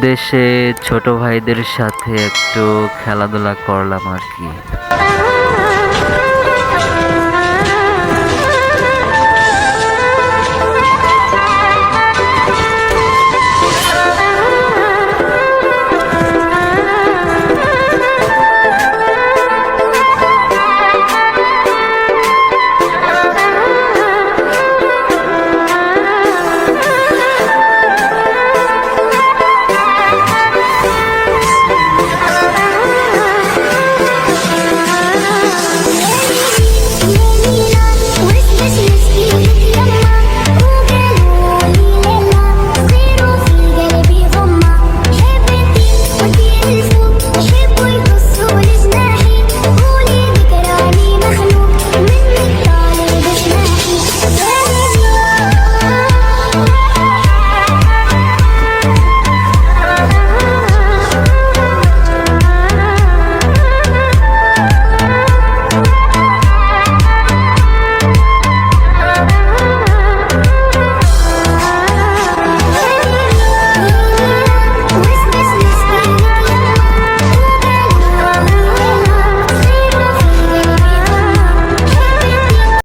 দেশে ছোট ভাইদের সাথে একটু খেলাধুলা করলাম আর কি।